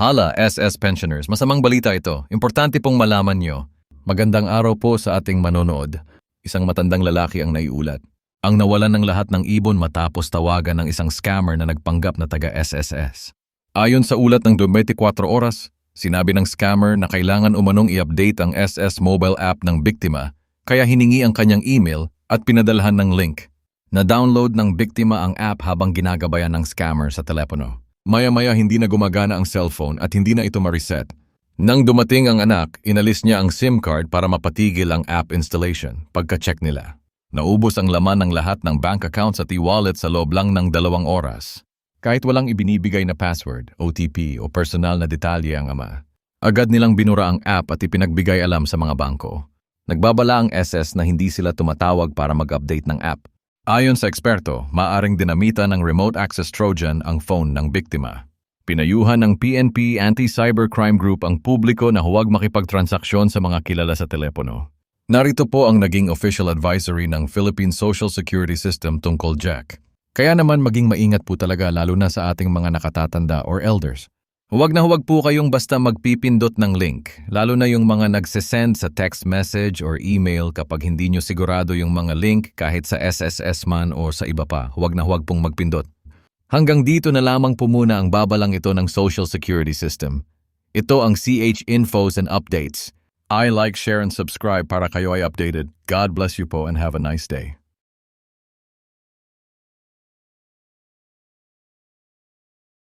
Hala, SS pensioners, masamang balita ito. Importante pong malaman nyo. Magandang araw po sa ating manonood. Isang matandang lalaki ang naiulat. Ang nawalan ng lahat ng ibon matapos tawagan ng isang scammer na nagpanggap na taga SSS. Ayon sa ulat ng 24 oras, sinabi ng scammer na kailangan umanong i-update ang SS mobile app ng biktima, kaya hiningi ang kanyang email at pinadalhan ng link. Na-download ng biktima ang app habang ginagabayan ng scammer sa telepono. Maya-maya hindi na gumagana ang cellphone at hindi na ito ma-reset. Nang dumating ang anak, inalis niya ang SIM card para mapatigil ang app installation pagka-check nila. Naubos ang laman ng lahat ng bank accounts at e-wallet sa loob lang ng dalawang oras. Kahit walang ibinibigay na password, OTP o personal na detalye ang ama. Agad nilang binura ang app at ipinagbigay alam sa mga bangko. Nagbabala ang SS na hindi sila tumatawag para mag-update ng app. Ayon sa eksperto, maaring dinamita ng remote access trojan ang phone ng biktima. Pinayuhan ng PNP Anti-Cybercrime Group ang publiko na huwag makipagtransaksyon sa mga kilala sa telepono. Narito po ang naging official advisory ng Philippine Social Security System tungkol Jack. Kaya naman maging maingat po talaga lalo na sa ating mga nakatatanda or elders. Huwag na huwag po kayong basta magpipindot ng link, lalo na yung mga nagsesend sa text message or email kapag hindi nyo sigurado yung mga link kahit sa SSS man o sa iba pa. Huwag na huwag pong magpindot. Hanggang dito na lamang po muna ang babalang ito ng Social Security System. Ito ang CH Infos and Updates. I like, share, and subscribe para kayo ay updated. God bless you po and have a nice day.